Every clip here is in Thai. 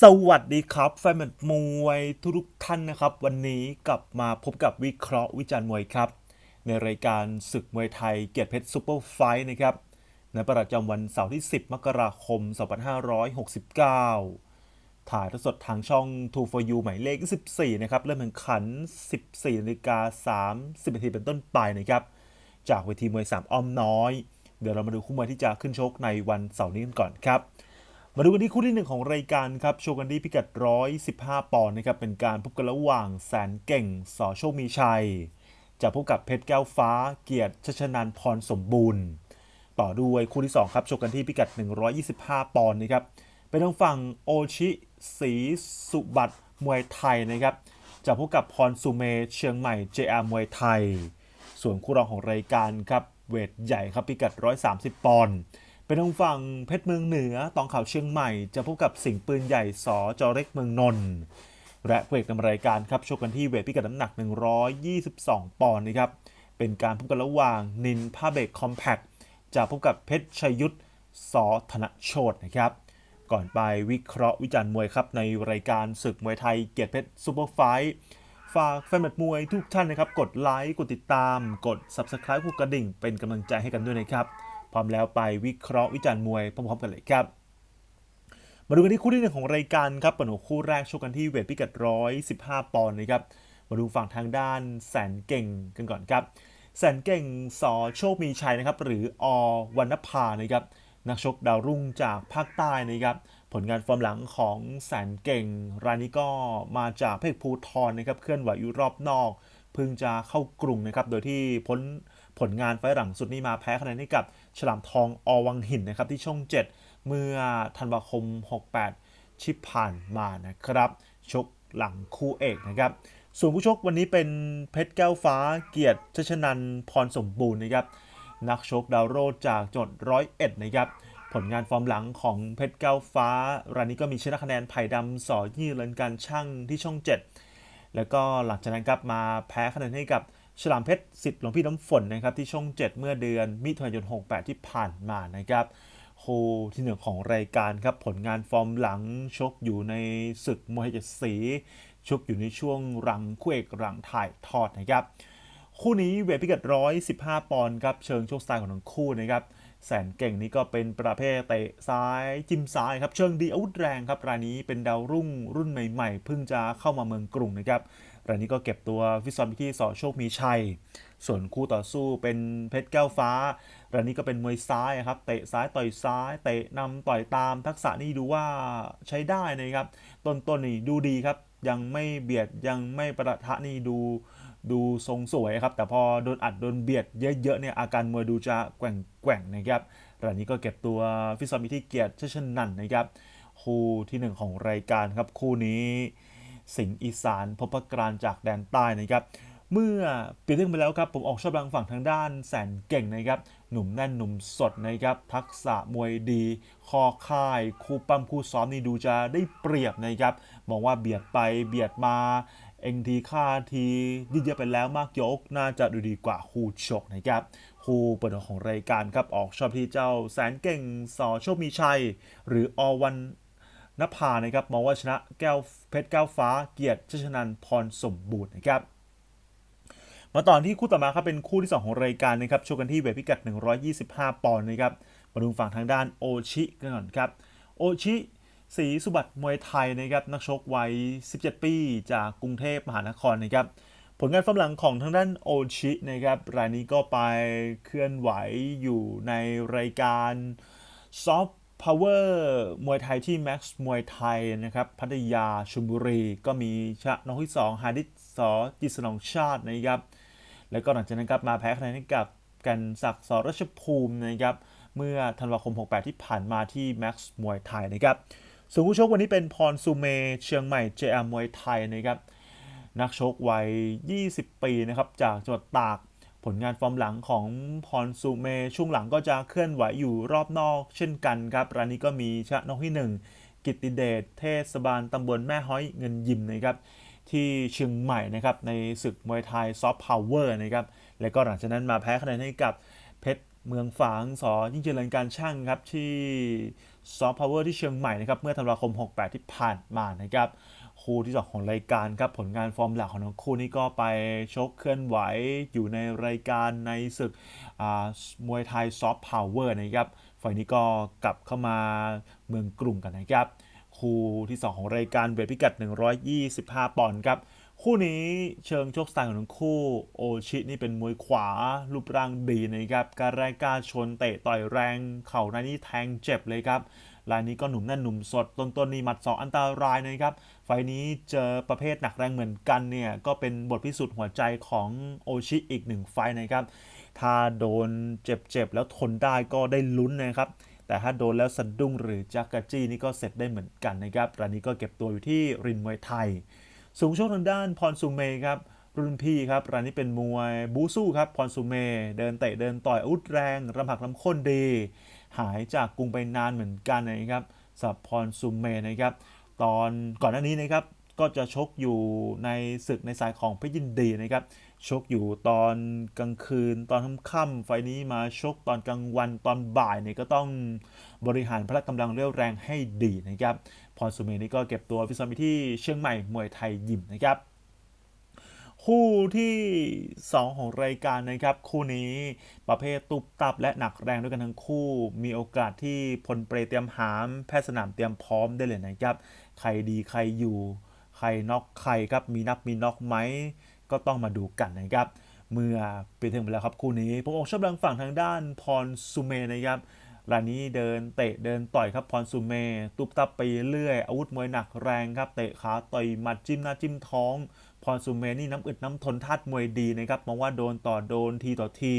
สวัสดีครับ แฟนมวยทุกท่านนะครับ วันนี้กลับมาพบกับวิเคราะห์วิจารณ์มวยครับ ในรายการศึกมวยไทยเกียรติเพชรซูเปอร์ไฟท์นะครับในประจำวันเสาร์ที่ 10 มกราคม 2569 ถ่ายทอดสดทางช่อง2 for you หมายเลข14นะครับ เริ่มแข่งขัน 14นาฬิกา30นาทีเป็นต้นไปนะครับ จากเวทีมวย 3 อ้อมน้อย เดี๋ยวเรามาดูคู่มวยที่จะขึ้นชกในวันเสาร์นี้กันก่อนครับ มาดูกันที่คู่ที่หนึ่งของรายการครับโชว์กันที่พิกัด 115 ปอนด์นะครับเป็นการพบกันระหว่างแสนเก่งสอโชคมีชัย จะพบกับเพชรแก้วฟ้าเกียรติชชนานพรสมบูรณ์ ต่อด้วยคู่ที่ 2 ครับโชว์กันที่พิกัด 125 ปอนด์นะครับเป็นทางฝั่งโอชิศรีสุบัติมวยไทยนะครับจะพบกับพรสุเมเชียงใหม่ JR มวยไทย ส่วนคู่รองของรายการครับเวทใหญ่ครับพิกัด 130 ปอนด์ เป็นทางฝั่งเพชรเมืองเหนือตองข่าวเชียงใหม่ จะพบกับสิงห์ปืนใหญ่สอจอเล็กเมืองนนท์และเวทนำรายการครับชกกันที่เวทพิกัดน้ำหนัก 122 ปอนด์นะครับ เป็นการพบกันระหว่างนินพาเบกคอมแพคจะพบกับเพชรชัยยุทธสอธนโชตนะครับ ก่อนไปวิเคราะห์วิจารณ์มวยครับในรายการศึกมวยไทยเกียรติเพชรซูเปอร์ไฟท์ฝากแฟนบัดมวยทุกท่านนะครับ กดไลค์ กดติดตาม กด Subscribe กดกระดิ่ง เป็นกำลังใจให้กันด้วยนะครับ พร้อมแล้วไปวิเคราะห์วิจารณ์มวยพร้อมๆกันเลยครับ มาดูกันที่คู่ที่หนึ่งของรายการครับเปิดหัวคู่แรกชกกันที่เวทพิกัด115 ปอนด์นะครับ มาดูฝั่งทางด้านแสนเก่งกันก่อนครับ แสนเก่งสอโชคมีชัยนะครับ หรืออวรรณภานะครับนักชกดาวรุ่งจากภาคใต้นะครับผลงานฟอร์มหลังของแสนเก่ง รายนี้ก็มาจากเพกภูทรนะครับ เคลื่อนไหวอยู่รอบนอก เพิ่งจะเข้ากรุงนะครับ โดยที่พ้นผลงานไฟหลังสุดนี้มาแพ้คะแนนให้กับฉลามทองอวังหินนะครับที่ช่อง 7 เมื่อธันวาคม 68ที่ผ่านมานะครับ ชกหลังคู่เอกนะครับ ส่วนผู้ชกวันนี้เป็นเพชรแก้วฟ้าเกียรติชชนันพรสมบูรณ์นะครับ นักชกดาวโรดจากจังหวัดร้อยเอ็ดนะครับ ผลงานฟอร์มหลังของเพชรแก้วฟ้ารายนี้ก็มีชนะคะแนนไผ่ดำสอยี่เลินการช่างที่ช่อง 7 แล้วก็หลังจากนั้นครับมาแพ้คะแนนให้กับฉลามเพชรสิทธิ์หลวงพี่น้ำฝนนะครับที่ช่อง 7 เมื่อเดือนมิถุนายน 68 ที่ผ่านมานะครับโคที่หนึ่งของรายการครับผลงานฟอร์มหลังชกอยู่ในศึกมวยเจ็ดสีชกอยู่ในช่วงรังคู่เอกรังถ่ายทอดนะครับคู่นี้เวทพิกัด115 ปอนด์ครับเชิงโชคสไตล์ของทั้งคู่นะครับ แสนเก่งนี้ก็เป็นประเภทเตะซ้ายจิ้มซ้ายครับเชิงดีอาวุธแรงครับรายนี้เป็นดาวรุ่งรุ่นใหม่ๆเพิ่งจะเข้ามาเมืองกรุงนะครับรายนี้ก็เก็บตัวฟิซ้อมที่สอโชคมีชัย ส่วนคู่ต่อสู้เป็นเพชรแก้วฟ้ารายนี้ก็เป็นมวยซ้ายครับเตะซ้ายต่อยซ้ายเตะนำต่อยตามทักษะนี่ดูว่าใช้ได้นะครับต้นๆนี่ดูดีครับยังไม่เบียดยังไม่ประทะนี่ดู ดูทรงสวยครับ แต่พอโดนอัดโดนเบียดเยอะๆเนี่ยอาการมวยดูจะแกว่งแกว่งๆนะครับรายนี้ก็เก็บตัวฟิซอมที่เกียรติเชชนันนะครับคู่ที่หนึ่งของรายการครับคู่นี้สิงห์อีสานพบปะกรานจากแดนใต้นะครับเมื่อเปลี่ยนเรื่องไปแล้วครับผมออกชอบทางฝั่งทางด้านแสนเก่งนะครับหนุ่มแน่นหนุ่มสดนะครับทักษะมวยดี คอค่าย คู่ปั้มคู่ซ้อมนี่ดูจะได้เปรียบนะครับมองว่าเบียดไปเบียดมา เองทีค่าทียืดเยอะไปแล้วมากยก น่าจะดูดีกว่าคู่ชกนะครับคู่เปิดหัวของรายการครับออกชอบที่เจ้าแสนเก่งสอโชคมีชัย หรืออวันนภานะครับมองว่าชนะแก้วเพชรแก้วฟ้าเกียรติชชนันพรสมบูรณ์นะครับมาต่อที่คู่ต่อมาครับเป็นคู่ที่ 2 ของรายการนะครับโชว์กันที่เวทพิกัด 125 ปอนด์นะครับมาดูฝั่งทางด้านโอชิกันก่อนครับโอชิ ศรีสุบัติมวยไทยนะครับนักชกวัย 17 ปี จากกรุงเทพมหานครนะครับผลงานฟอร์มหลังของทางด้านโอชินะครับรายนี้ก็ไปเคลื่อนไหวอยู่ในรายการซอฟ Power มวยไทยที่ Max มวยไทยนะครับพัทยาชลบุรี ก็มีชนะน้องที่2ฮาดิสสอจิตสนองชาตินะครับแล้วก็หลังจากนั้นครับมาแพ้คะแนนให้กับกันศักดิ์สอรัชภูมินะครับเมื่อธันวาคม 68 ที่ผ่านมาที่ Max มวยไทยนะครับ ส่วนผู้ชกวันนี้เป็นพรซูเมเชียงใหม่ JR มวยไทยนะครับนักชกวัย 20 ปีนะครับจากจังหวัดตากผลงานฟอร์มหลังของพรซูเมช่วงหลังก็จะเคลื่อนไหวอยู่รอบนอก เช่นกันครับรายนี้ก็มีชนะนกที่ 1 กิตติเดชเทศบาลตำบลแม่ฮ้อยเงินยิมนะครับที่เชียงใหม่นะครับในศึกมวยไทยซอฟต์พาวเวอร์นะครับแล้วก็หลังจากนั้นมาแพ้คะแนนให้กับเพชรเมืองฝางสอยิ่งเจริญการช่างครับที่ ซอฟต์พาวเวอร์ที่เชียงใหม่นะครับเมื่อธันวาคม 68 ที่ผ่านมานะครับคู่ที่สองของรายการครับผลงานฟอร์มหลักของทั้งคู่นี้ก็ไปชกเคลื่อนไหวอยู่ในรายการในศึกมวยไทยซอฟต์พาวเวอร์นะครับฝ่ายนี้ก็กลับเข้ามาเมืองกรุงกันนะครับคู่ที่ 2 ของรายการเวทพิกัด 125 ปอนด์ครับ คู่นี้เชิงโชคสไตล์ของทั้งคู่โอชินี่เป็นมวยขวารูปร่างดีนะครับการแรกกล้าชนเตะต่อยแรง เข่าในนี่แทงเจ็บเลยครับรายนี้ก็หนุ่มแน่นหนุ่มสดต้นๆนนี่หมัดสองอันตรายนะครับไฟนี้เจอประเภทหนักแรงเหมือนกันเนี่ยก็เป็นบทพิสูจน์หัวใจของโอชิอีกหนึ่งไฟนะครับถ้าโดนเจ็บๆแล้วทนได้ก็ได้ลุ้นนะครับแต่ถ้าโดนแล้วสะดุ้งหรือจักกะจี้นี่ก็เสร็จได้เหมือนกันนะครับรายนี้ก็เก็บตัวอยู่ที่รินมวยไทย สูงโชคทางด้านพรซูเมครับรุ่นพี่ครับรายนี้เป็นมวยบูสู้ครับพรซูเม เดินเตะเดินต่อยอาวุธแรงรำหักลำค้นดี หายจากกรุงไปนานเหมือนกันนะครับสับพรซูเมนะครับ ตอนก่อนหน้านี้นะครับก็จะชกอยู่ในศึกในสายของเพชรยินดีนะครับ ชกอยู่ตอนกลางคืนตอนค่ำๆไฟนี้มาชกตอนกลางวันตอนบ่ายเนี่ยก็ต้องบริหารพละกำลังเรี่ยวแรงให้ดีนะครับ พรสุเมนี่ก็เก็บตัวฟิตซ้อมอยู่ที่เชียงใหม่มวยไทยยิมนะครับ คู่ที่ 2 ของรายการนะครับ คู่นี้ประเภทตุบตับและหนักแรงด้วยกันทั้งคู่ มีโอกาสที่พลเปรเตรียมหาม แพทย์สนามเตรียมพร้อมได้เลยนะครับ ใครดีใครอยู่ ใครน็อกใครครับมีนับมีน็อกไหมก็ต้องมาดูกันนะครับ เมื่อไปถึงไปแล้วครับคู่นี้ ผมอกชอบดังฝั่งทางด้านพรสุเมนะครับ รายนี้เดินเตะเดินต่อยครับพรสุเมตุบตับไปเรื่อย อาวุธมวยหนักแรงครับ เตะขาต่อยหมัดจิ้มหน้าจิ้มท้องพรสุเมนี่น้ำอึดน้ำทนทัดมวยดีนะครับมองว่าโดนต่อโดนทีต่อที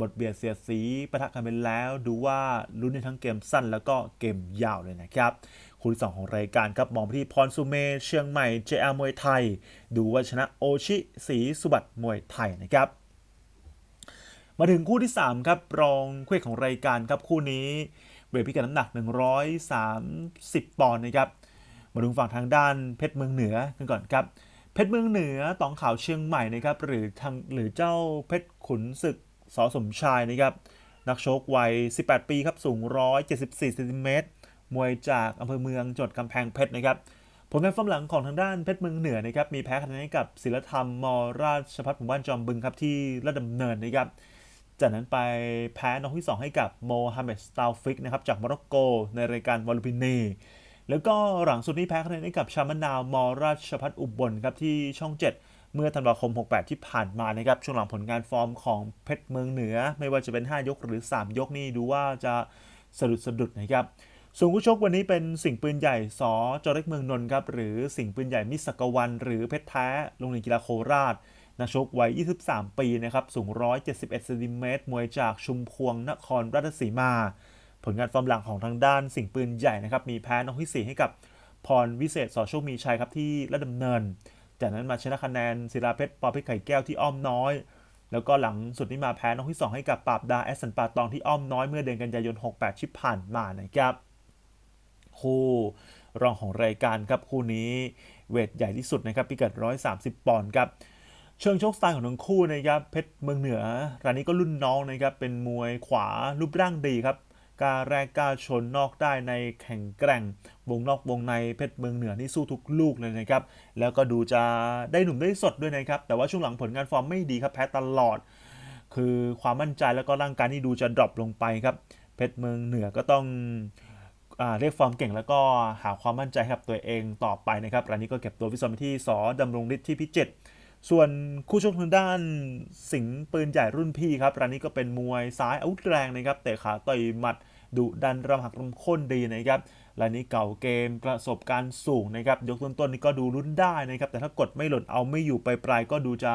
บทเบียดเสียดสีประทะกันไปแล้วดูว่าลุ้นในทั้งเกมสั้นแล้วก็เกมยาวเลยนะครับคู่ที่สองของรายการครับมองไปที่พรสุเมเชียงใหม่ JR มวยไทย ดูว่าชนะโอชิศรีสุบัติมวยไทยนะครับ มาถึงคู่ที่ 3 ครับ รองคู่เอกของรายการครับคู่นี้เวทพิกัดน้ำหนัก 130 ปอนด์นะครับ มาดูฝั่งทางด้านเพชรเมืองเหนือกันก่อนครับ เพชรเมืองเหนือตองขาวเชียงใหม่นะครับ หรือทางหรือเจ้าเพชรขุนศึกสอสมชายนะครับ นักชกวัย 18 ปีครับ สูง 174เซนติเมตร มวยจากอำเภอเมืองจังหวัดกำแพงเพชรนะครับ ผลงานฟอร์มหลังของทางด้านเพชรเมืองเหนือนะครับ มีแพ้คะแนนให้กับศิลธรรมมราชพัฒน์หมู่บ้านจอมบึงครับที่ระดำเนินนะครับ จากนั้นไปแพ้น้องที่ 2 ให้กับโมฮัมเหม็ดสตาลฟิกนะครับจากโมร็อกโก ในรายการวอลูปินีแล้วก็หลังสุดนี้แพ้คะแนนให้กับชามะนาวมอราชพัฒอุบลครับที่ช่อง 7 เมื่อธันวาคม 68 ที่ผ่านมานะครับช่วงหลังผลงานฟอร์มของเพชรเมืองเหนือ ไม่ว่าจะเป็น 5 ยกหรือ 3 ยกนี่ดูว่าจะสะดุดสะดุดนะครับส่วนผู้ชกวันนี้เป็นสิงปืนใหญ่สอจอเล็กเมืองนนท์ครับหรือสิงปืนใหญ่มิสกวัน หรือเพชรแท้โรงเรียนกีฬาโคราช นักชกวัย 23 ปีนะครับ สูง 171เซนติเมตรมวยจากชุมพวงนครราชสีมา ผลงานฟอร์มหลังของทางด้านสิงปืนใหญ่นะครับ มีแพ้น้องที่4ให้กับพรวิเศษสอโชคมีชัยครับที่ระดำเนิน จากนั้นมาชนะคะแนนศิลาเพชรปอเพชรไข่แก้วที่อ้อมน้อย แล้วก็หลังสุดนี้มาแพ้น้องที่ 2 ให้กับปราบดาแอสสันปาตองที่อ้อมน้อยเมื่อเดือนกันยายน 68ที่ผ่านมานะครับคู่รองของรายการครับคู่นี้เวทใหญ่ที่สุดนะครับพิกัด 130 ปอนด์ครับ เชิงชกสไตล์ของทั้งคู่นะครับเพชรเมืองเหนือรายนี้ก็รุ่นน้องนะครับเป็นมวยขวารูปร่างดีครับกล้าแรกกล้าชนนอกได้ในแข่งแกร่ง วงนอกวงในเพชรเมืองเหนือนี่สู้ทุกลูกเลยนะครับ แล้วก็ดูจะได้หนุ่มได้สดด้วยนะครับ แต่ว่าช่วงหลังผลงานฟอร์มไม่ดีครับแพ้ตลอด คือความมั่นใจแล้วก็ร่างกายนี่ดูจะดรอปลงไปครับ เพชรเมืองเหนือก็ต้องอเรียกฟอร์มเก่งแล้วก็หาความมั่นใจให้กับตัวเองต่อไปนะครับรายนี้ก็เก็บตัวฟิตซ้อมที่สอดำรงฤทธิ์ที่พิจิตร ส่วนคู่ชกทางด้านสิงปืนใหญ่รุ่นพี่ครับรายนี้ก็เป็นมวยซ้ายอาวุธแรงนะครับเตะขาต่อยหมัดดุดันรำหักรำค้นดีนะครับรายนี้เก่าเกมประสบการณ์สูงนะครับยกต้นๆนี่ก็ดูลุ้นได้นะครับแต่ถ้ากดไม่หล่นเอาไม่อยู่ไปปลายก็ดูจะ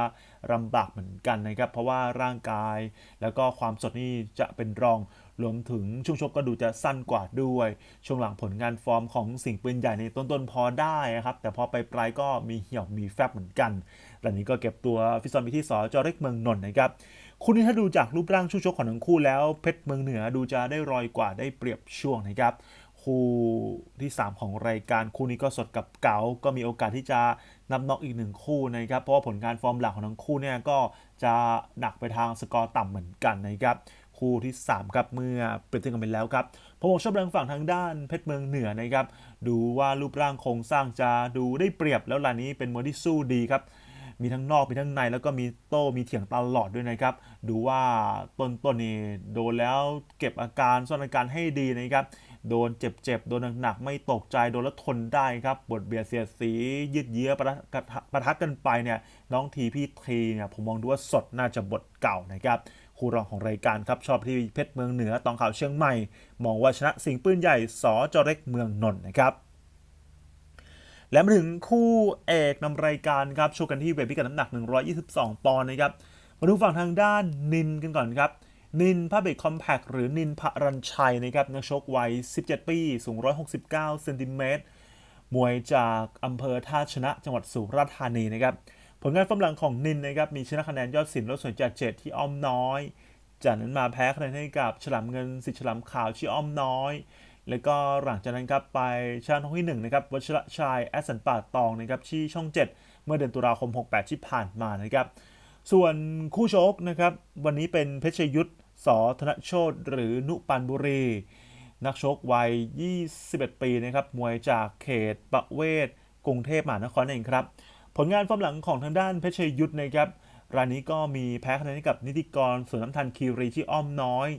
ลำบากเหมือนกันนะครับเพราะว่าร่างกายแล้วก็ความสดนี่จะเป็นรอง รวมถึงช่วงชกก็ดูจะสั้นกว่าด้วย ช่วงหลังผลงานฟอร์มของสิงห์ปืนใหญ่ในต้นๆพอได้นะครับ แต่พอไปปลายก็มีเหี่ยวมีแฟบเหมือนกันหลังนี้ก็เก็บตัวฟิซอมไปที่สอจอเล็กเมืองนนท์นะครับคู่นี้ถ้าดูจากรูปร่างช่วงชกของทั้งคู่แล้วเพชรเมืองเหนือดูจะได้รอยกว่าได้เปรียบช่วงนะครับคู่ที่ 3 ของรายการคู่นี้ก็สดกับเก๋าก็มีโอกาสที่จะนับน็อกอีกหนึ่งคู่นะครับเพราะว่าผลงานฟอร์มหลักของทั้งคู่เนี่ยก็จะหนักไปทางสกอร์ต่ำเหมือนกันนะครับ คู่ที่3ครับเมื่อเปรียบเทียบกันไปแล้วครับผมบอกชอบแรงฝั่งทางด้านเพชรเมืองเหนือนะครับดูว่ารูปร่างโครงสร้างจะดูได้เปรียบแล้วลายนี้เป็นมวยที่สู้ดีครับมีทั้งนอกมีทั้งในแล้วก็มีโต้มีเถียงตลอดด้วยนะครับ ดูว่าต้นต้นนี่โดนแล้วเก็บอาการซ่อนอาการให้ดีนะครับ โดนเจ็บๆ โดนหนักๆ ไม่ตกใจโดนแล้วทนได้ครับ บทเบียดเสียดสียืดเยื้อประทะประทัดกันไปเนี่ยน้องทีพี่ทีเนี่ยผมมองดูว่าสดน่าจะบทเก่านะครับ คู่รองของรายการครับชอบที่เพชรเมืองเหนือตองข่าวเชียงใหม่ มองว่าชนะสิงห์ปืนใหญ่สอจอเร็กเมืองนนท์นะครับและมาถึงคู่เอกนำรายการครับชว์กันที่เวทพิกัดน้ำหนัก 122 ปอนด์นะครับมาดูฝั่งทางด้านนินกันก่อนครับนินพาเบกคอมแพคหรือนินพรัญชัยนะครับนักชกวัย 17 ปี สูง 169 เซนติเมตรมวยจากอำเภอท่าชนะจังหวัดสุราษฎร์ธานีนะครับ ผลงานฟอร์มหลังของนินนะครับมีชนะคะแนนยอดสินลดส่วนจากเจ็ดที่อ้อมน้อย จากนั้นมาแพ้คะแนนให้กับฉลามเงินสิฉลามขาวที่อ้อมน้อย แล้วก็หลังจากนั้นครับไปชาติที่หนึ่งนะครับวัชระชัยแอสสันป่าตองนะครับที่ช่อง 7 เมื่อเดือนตุลาคม 68 ที่ผ่านมานะครับส่วนคู่ชกนะครับวันนี้เป็นเพชรยุทธสธนโชตหรือนุปันบุรี นักชกวัย 21 ปีนะครับมวยจากเขตประเวศกรุงเทพมหานครเองครับ ผลงานฟอร์มหลังของทางด้านเพชรยุทธนะครับรายนี้ก็มีแพ้คะแนนให้กับนิติกรส่วนน้ำทันคีรีที่อ้อมน้อย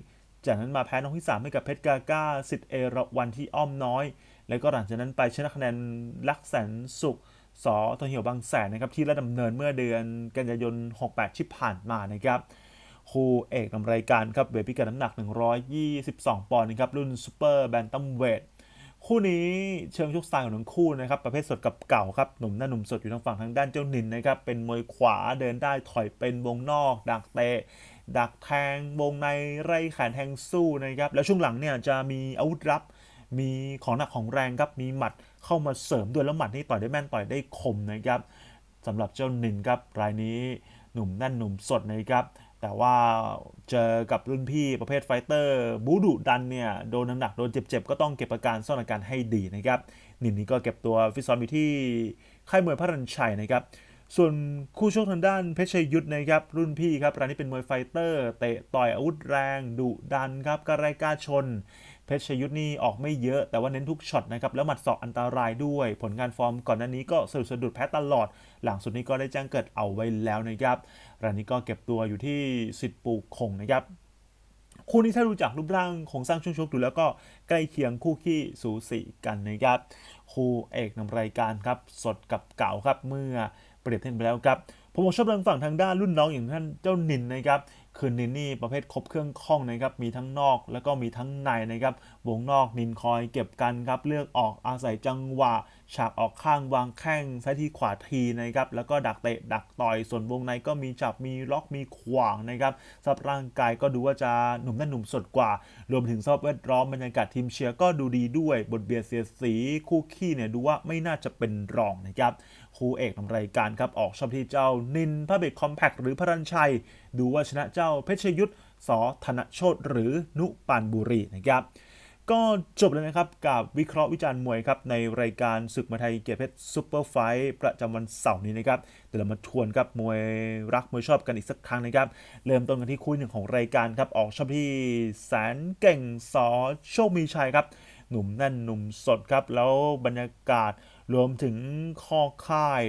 จากนั้นมาแพ้น้องที่3ให้กับเพชรกาก้าสิทธิ์เอราวันที่อ้อมน้อย แล้วก็หลังจากนั้นไปชนะคะแนนลักแสนสุขสอทองเหี่ยวบางแสนนะครับที่ระดำเนินเมื่อเดือนกันยายน 68 ที่ผ่านมานะครับคู่เอกนำรายการครับเวทพิกัดน้ำหนัก 122 ปอนด์นะครับรุ่นซูเปอร์แบนตัมเวท คู่นี้เชิงชกสไตล์ของทั้งคู่นะครับประเภทสดกับเก่าครับหนุ่มหน้าหนุ่มสดอยู่ทางฝั่งทางด้านเจ้านินนะครับเป็นมวยขวาเดินได้ถอยเป็นวงนอก ดักเตะดักแทงวงในไร่แขนแทงสู้นะครับแล้วช่วงหลังเนี่ยจะมีอาวุธลับมีของหนักของแรงครับมีหมัดเข้ามาเสริมด้วยแล้วหมัดนี่ต่อยได้แม่นต่อยได้คมนะครับสำหรับเจ้านินครับรายนี้หนุ่มแน่นหนุ่มสดนะครับ แต่ว่าเจอกับรุ่นพี่ประเภทไฟเตอร์บูดุดันเนี่ยโดนน้ำหนักโดนเจ็บๆ ก็ต้องเก็บอาการซ่อนอาการให้ดีนะครับนินนี่ก็เก็บตัวฟิตซ้อมอยู่ที่ค่ายมวยพระรัญชัยนะครับ ส่วนคู่ชกทางด้านเพชรยุทธนะครับรุ่นพี่ครับรายนี้เป็นมวยไฟเตอร์ เตะต่อยอาวุธแรงดุดันครับกระไรกล้าชน เพชรยุทธนี่ออกไม่เยอะแต่ว่าเน้นทุกช็อตนะครับแล้วหมัดศอกอันตรายด้วย ผลงานฟอร์มก่อนหน้านี้ก็สะดุดสะดุดแพ้ตลอด หลังสุดนี้ก็ได้แจ้งเกิดเอาไว้แล้วนะครับรายนี้ก็เก็บตัวอยู่ที่สิทธิ์ปูคงนะครับคู่นี้ถ้าดูจากรูปร่างของสร้างช่วงชกดูแล้วก็ใกล้เคียงคู่ขี้สูสีกันนะครับคู่เอกนำรายการครับสดกับเก่าครับเมื่อ เปรียบเทียบไปแล้วครับผมชอบเรื่องฝั่งทางด้านรุ่นน้องอย่างท่านเจ้านินนะครับคือนินนี่ประเภทครบเครื่องข้องนะครับมีทั้งนอกแล้วก็มีทั้งในนะครับวงนอกนินคอยเก็บกันครับเลือกออกอาศัยจังหวะ ฉากออกข้างวางแข้งซ้ายทีขวาทีนะครับ แล้วก็ดักเตะดักต่อยส่วนวงในก็มีจับมีล็อกมีขวางนะครับสภาพร่างกายก็ดูว่าจะหนุ่มแน่นหนุ่มสดกว่า รวมถึงสภาพแวดล้อมบรรยากาศทีมเชียร์ก็ดูดีด้วยบทเบียดเสียสีคู่ขี้เนี่ยดูว่าไม่น่าจะเป็นรองนะครับคู่เอกนำรายการครับออกชอบที่เจ้านินพระเบกคอมแพคหรือพระรัญชัย ดูว่าชนะเจ้าเพชรยุทธสธนโชตหรือนุปานบุรีนะครับ ก็จบเลยนะครับกับวิเคราะห์วิจารณ์มวยครับในรายการศึกมวยไทยเกียรติเพชรซูเปอร์ไฟท์ประจำวันเสาร์นี้นะครับเดี๋ยวเรามาทวนครับมวยรักมวยชอบกันอีกสักครั้งนะครับ เริ่มต้นกันที่คู่หนึ่งของรายการครับออกชอบที่แสนเก่งสอโชคมีชัยครับ หนุ่มแน่นหนุ่มสดครับ แล้วบรรยากาศรวมถึงข้อค่าย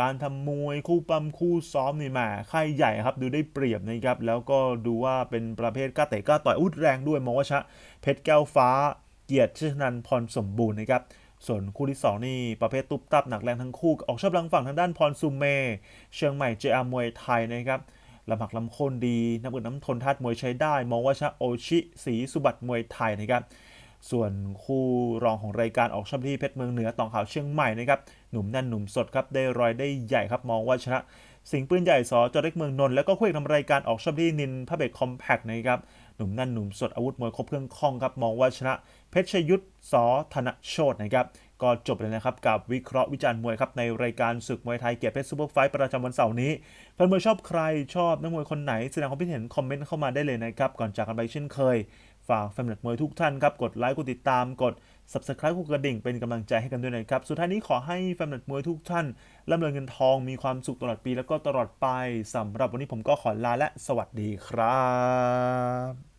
การทำมวยคู่ปั้มคู่ซ้อมนี่แมาค่ายใหญ่ครับ ดูได้เปรียบนะครับ แล้วก็ดูว่าเป็นประเภทกล้าเตะกล้าต่อยอุดแรงด้วยมอวชะ เพชรแก้วฟ้า เกียรติชนันพรสมบูรณ์นะครับ ส่วนคู่ที่ 2 นี่ประเภทตุ๊บตับหนักแรงทั้งคู่ ออกชอบลังฝั่งทางด้านพรซูเม เชียงใหม่เจอามวยไทยนะครับลำหักลำโคนดี น้ำอึดน้ำทนทัดมวยใช้ได้มองว่าชะโอชิสีสุบัติมวยไทยนะครับ ส่วนคู่รองของรายการออกชอบที่เพชรเมืองเหนือตองขาวเชียงใหม่นะครับ หนุ่มแน่นหนุ่มสดครับได้รอยได้ใหญ่ครับมองว่าชนะ สิงปืนใหญ่สอจอเล็กเมืองนนท์แล้วก็คู่เอกนำรายการออกชอบที่นินพระเบกคอมแพคนะครับหนุ่มแน่นหนุ่มสดอาวุธมวยครบเครื่องคล่องครับมองว่าชนะ เพชรยุทธสอธนโชตนะครับก็จบเลยนะครับกับวิเคราะห์วิจารณ์มวยครับในรายการศึกมวยไทยเกียรติเพชรซูเปอร์ไฟท์ประจำวันเสาร์นี้แฟนมวยชอบใครชอบนักมวยคนไหนแสดงความคิดเห็นคอมเมนต์เข้ามาได้เลยนะครับก่อนจากกันไปเช่นเคย ฝากแฟนมวยทุกท่านครับกดไลค์กดติดตามกด subscribe กดกระดิ่งเป็นกำลังใจให้กันด้วยนะครับ สุดท้ายนี้ขอให้แฟนมวยทุกท่านร่ำรวยเงินทองมีความสุขตลอดปีแล้วก็ตลอดไปสำหรับวันนี้ผมก็ขอลาและสวัสดีครับ